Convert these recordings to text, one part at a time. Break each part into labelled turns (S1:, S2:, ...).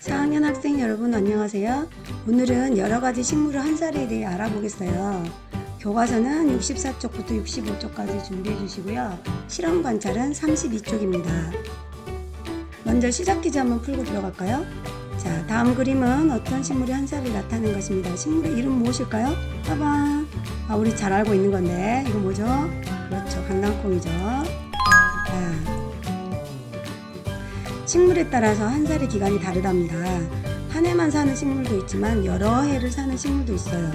S1: 4학년 학생 여러분 안녕하세요. 오늘은 여러 가지 식물의 한 살에 대해 알아보겠어요. 교과서는 64쪽부터 65쪽까지 준비해 주시고요. 실험 관찰은 32쪽입니다. 먼저 시작 퀴즈 한번 풀고 들어갈까요? 자, 다음 그림은 어떤 식물이 한 살이 나타낸 것입니다. 식물의 이름 무엇일까요? 빠밤. 아, 우리 잘 알고 있는 건데 이거 뭐죠? 그렇죠, 강낭콩이죠. 자, 식물에 따라서 한 살의 기간이 다르답니다. 한 해만 사는 식물도 있지만 여러 해를 사는 식물도 있어요.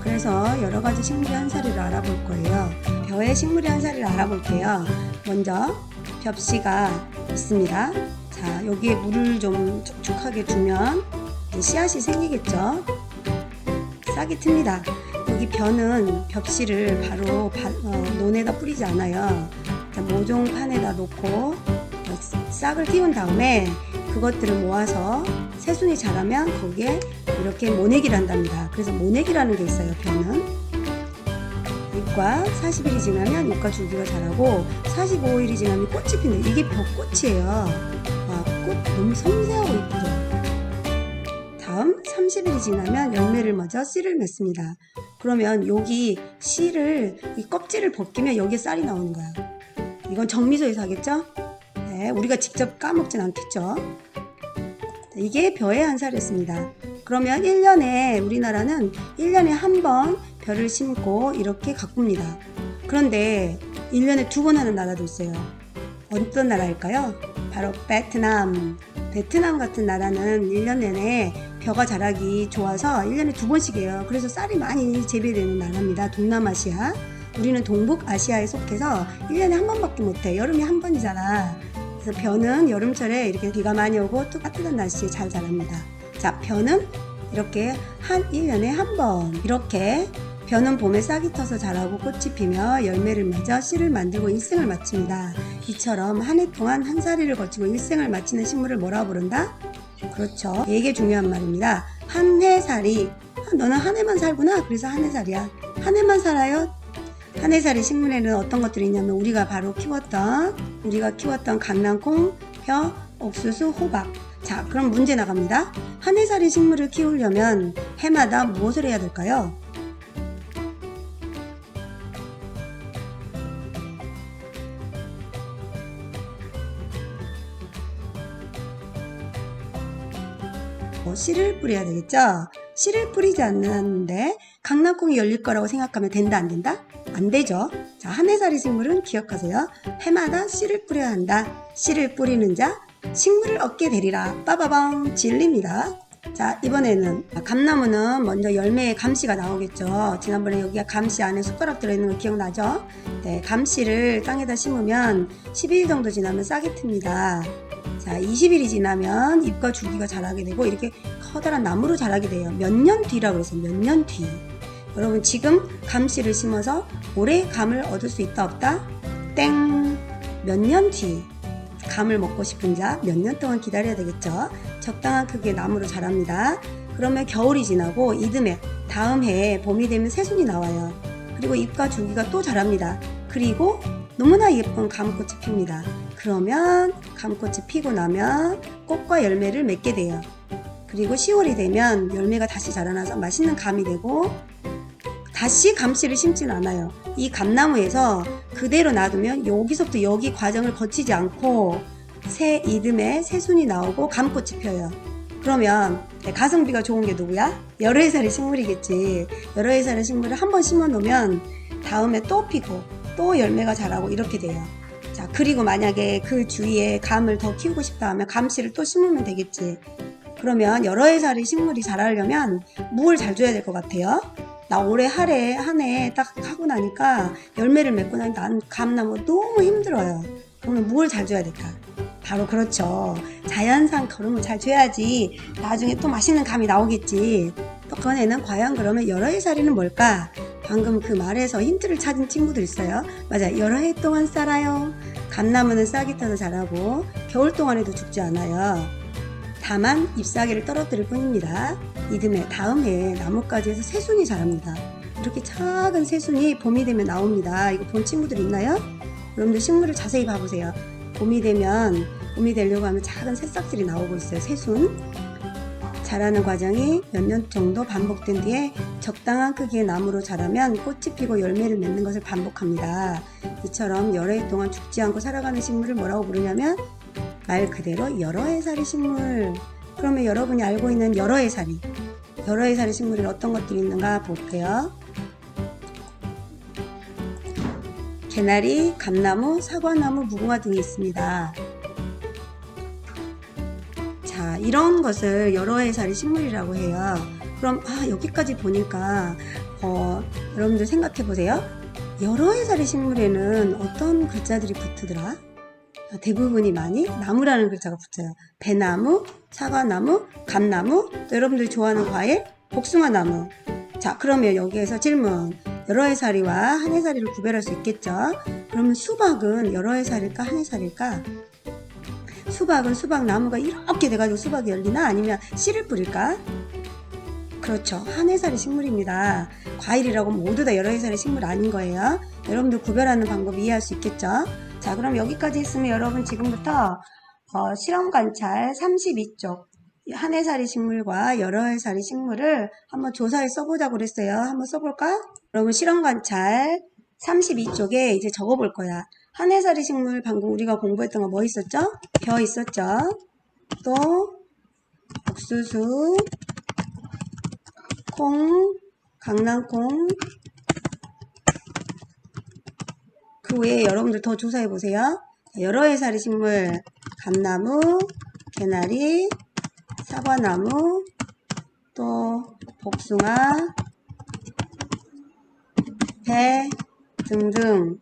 S1: 그래서 여러 가지 식물의 한 살을 알아볼 거예요. 벼의 식물의 한 살을 알아볼게요. 먼저 벽씨가 있습니다. 자, 여기에 물을 좀 두면 이제 씨앗이 생기겠죠. 싹이 틉니다. 여기 벼는 벽씨를 바로 바- 어, 논에다 뿌리지 않아요. 자, 모종판에다 놓고 싹을 틔운 다음에 그것들을 모아서 새순이 자라면 거기에 이렇게 모내기를 한답니다. 그래서 모내기라는 게 있어요, 벼는. 잎과 40일이 지나면 잎과 줄기가 자라고 45일이 지나면 꽃이 피는 이게 벼꽃이에요. 와, 꽃 너무 섬세하고 이쁘죠? 다음 30일이 지나면 열매를 맺어 씨를 맺습니다. 그러면 여기 씨를 이 껍질을 벗기면 여기에 쌀이 나오는 거야. 이건 정미소에서 하겠죠? 네, 우리가 직접 까먹진 않겠죠. 자, 이게 벼의 한 살이었습니다. 그러면 1년에 우리나라는 1년에 한 번 벼를 심고 이렇게 가꿉니다. 그런데 1년에 두 번 하는 나라도 있어요. 어떤 나라일까요? 바로 베트남. 베트남 같은 나라는 1년 내내 벼가 자라기 좋아서 1년에 두 번씩 해요. 그래서 쌀이 많이 재배되는 나라입니다. 동남아시아. 우리는 동북아시아에 속해서 1년에 한 번밖에 못해. 여름에 한 번이잖아. 그래서 벼는 여름철에 이렇게 비가 많이 오고 또 따뜻한 날씨에 잘 자랍니다. 자, 벼는 이렇게 한 1년에 한 번 이렇게 벼는 봄에 싹이 터서 자라고 꽃이 피며 열매를 맺어 씨를 만들고 일생을 마칩니다. 이처럼 한 해 동안 한 사리를 거치고 일생을 마치는 식물을 뭐라 부른다? 그렇죠. 되게 중요한 말입니다. 한 해 살이 아, 너는 한 해만 살구나. 그래서 한 해 살이야. 한 해만 살아요. 한 해살이 식물에는 어떤 것들이 있냐면 우리가 바로 키웠던 우리가 키웠던 강낭콩, 벼, 옥수수, 호박. 자, 그럼 문제 나갑니다. 한 해살이 식물을 키우려면 해마다 무엇을 해야 될까요? 뭐 씨를 뿌려야 되겠죠? 씨를 뿌리지 않는데 강낭콩이 열릴 거라고 생각하면 된다 안 된다? 안 되죠. 자, 한 해살이 식물은 기억하세요. 해마다 씨를 뿌려야 한다. 씨를 뿌리는 자 식물을 얻게 되리라. 빠바방 진리입니다. 자, 이번에는 감나무는 먼저 열매에 감씨가 나오겠죠. 지난번에 여기가 감씨 안에 숟가락 들어있는 거 기억나죠? 네, 감씨를 땅에다 심으면 12일 정도 지나면 싹이 틉니다. 자, 20일이 지나면 잎과 줄기가 자라게 되고 이렇게 커다란 나무로 자라게 돼요. 몇 년 뒤라고 그랬어요. 몇년 뒤. 여러분 지금 감씨를 심어서 올해 감을 얻을 수 있다 없다? 땡. 몇 년 뒤. 감을 먹고 싶은 자 몇 년 동안 기다려야 되겠죠. 적당한 크기의 나무로 자랍니다. 그러면 겨울이 지나고 이듬해 다음 해에 봄이 되면 새순이 나와요. 그리고 잎과 줄기가 또 자랍니다. 그리고 너무나 예쁜 감꽃이 핍니다. 그러면 감꽃이 피고 나면 꽃과 열매를 맺게 돼요. 그리고 10월이 되면 열매가 다시 자라나서 맛있는 감이 되고 다시 감씨를 심진 않아요. 이 감나무에서 그대로 놔두면 여기서부터 여기 과정을 거치지 않고 새 이듬해 새순이 나오고 감꽃이 펴요. 그러면 네, 가성비가 좋은 게 누구야? 여러 해살의 식물이겠지. 여러 해살의 식물을 한 번 심어 놓으면 다음에 또 피고 또 열매가 자라고 이렇게 돼요. 자, 그리고 만약에 그 주위에 감을 더 키우고 싶다 하면 감씨를 또 심으면 되겠지. 그러면 여러 해살의 식물이 자라려면 물을 잘 줘야 될 것 같아요. 나 올해 하래 한해 딱 하고 나니까 열매를 맺고 나니 난 감나무 너무 힘들어요. 그러면 뭘 잘 줘야 될까? 바로 그렇죠. 자연산 거름을 잘 줘야지 나중에 또 맛있는 감이 나오겠지. 또 그번에는 과연 그러면 여러 해 살이는 뭘까? 방금 그 말에서 힌트를 찾은 친구들 있어요. 맞아요. 여러 해 동안 살아요. 감나무는 싹이 터서 자라고 겨울 동안에도 죽지 않아요. 다만 잎사귀를 떨어뜨릴 뿐입니다. 이듬해 다음 해에 나뭇가지에서 새순이 자랍니다. 이렇게 작은 새순이 봄이 되면 나옵니다. 이거 본 친구들 있나요? 여러분들 식물을 자세히 봐보세요. 봄이 되면 봄이 되려고 하면 작은 새싹들이 나오고 있어요. 새순. 자라는 과정이 몇 년 정도 반복된 뒤에 적당한 크기의 나무로 자라면 꽃이 피고 열매를 맺는 것을 반복합니다. 이처럼 여러 해 동안 죽지 않고 살아가는 식물을 뭐라고 부르냐면 말 그대로 여러 해살이 식물. 그러면 여러분이 알고 있는 여러 해살이 여러 해살이 식물이 어떤 것들이 있는가 볼게요. 개나리, 감나무, 사과나무, 무궁화 등이 있습니다. 자, 이런 것을 여러 해살이 식물이라고 해요. 그럼 아, 여기까지 보니까 어, 여러분들 생각해 보세요. 여러 해살이 식물에는 어떤 글자들이 붙으더라? 아, 대부분이 많이 나무라는 글자가 붙어요. 배나무, 사과나무, 감나무, 또 여러분들이 좋아하는 과일, 복숭아나무. 자, 그러면 여기에서 질문. 여러 해살이와 한 해살이를 구별할 수 있겠죠? 그러면 수박은 여러 해살일까, 한 해살일까? 수박은 수박 나무가 이렇게 돼가지고 수박이 열리나 아니면 씨를 뿌릴까? 그렇죠. 한 해살의 식물입니다. 과일이라고 모두 다 여러 해살의 식물 아닌 거예요. 여러분들 구별하는 방법 이해할 수 있겠죠? 자, 그럼 여기까지 했으면 여러분 지금부터 어, 실험 관찰 32쪽 한 해살이 식물과 여러 해살이 식물을 한번 조사해 써보자고 그랬어요. 한번 써볼까? 여러분 실험 관찰 32쪽에 이제 적어볼 거야. 한 해살이 식물 방금 우리가 공부했던 거 뭐 있었죠? 벼 있었죠? 또 옥수수, 콩, 강낭콩 그 외에 여러분들 더 조사해 보세요. 여러 해살이 식물 감나무, 개나리, 사과나무, 또 복숭아, 배 등등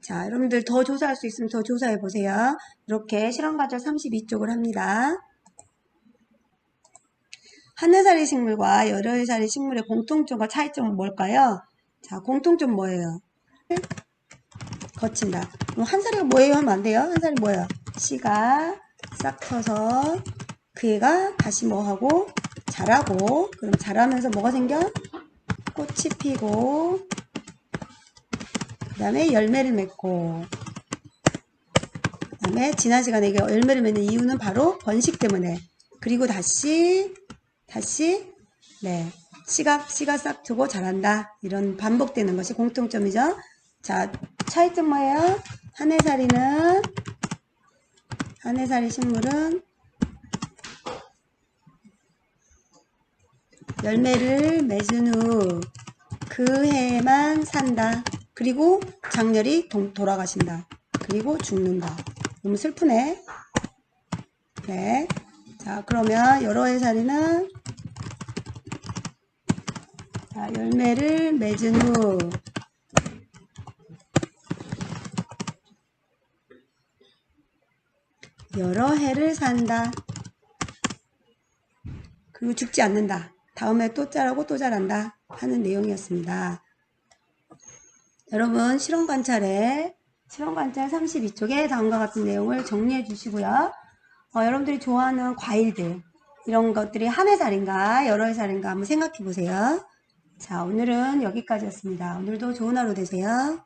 S1: 자, 여러분들 더 조사할 수 있으면 더 조사해 보세요. 이렇게 실험과정 32쪽을 합니다. 한 해살이 식물과 여러 해살이 식물의 공통점과 차이점은 뭘까요? 자, 공통점 뭐예요? 거친다. 한 살이가 뭐예요? 하면 안 돼요. 한 살이 뭐예요? 씨가 싹 터서 그 애가 다시 뭐 하고 자라고 그럼 자라면서 뭐가 생겨? 꽃이 피고 그 다음에 열매를 맺고 그 다음에 지난 시간에 열매를 맺는 이유는 바로 번식 때문에 그리고 다시 다시 네 씨가 씨가 싹 트고 자란다 이런 반복되는 것이 공통점이죠 자 차이점 뭐예요 한해살이는 한해살이 식물은 열매를 맺은 후 그 해만 산다. 그리고 장렬히 동- 돌아가신다. 그리고 죽는다. 너무 슬프네. 네. 자, 그러면 여러 해살이는 자, 열매를 맺은 후 여러 해를 산다. 그리고 죽지 않는다. 다음에 또 자라고 또 자란다 하는 내용이었습니다. 여러분 실험 관찰에 실험 관찰 32쪽에 다음과 같은 내용을 정리해 주시고요. 어, 여러분들이 좋아하는 과일들 이런 것들이 한 해살인가 여러 해살인가 한번 생각해 보세요. 자 오늘은 여기까지였습니다. 오늘도 좋은 하루 되세요.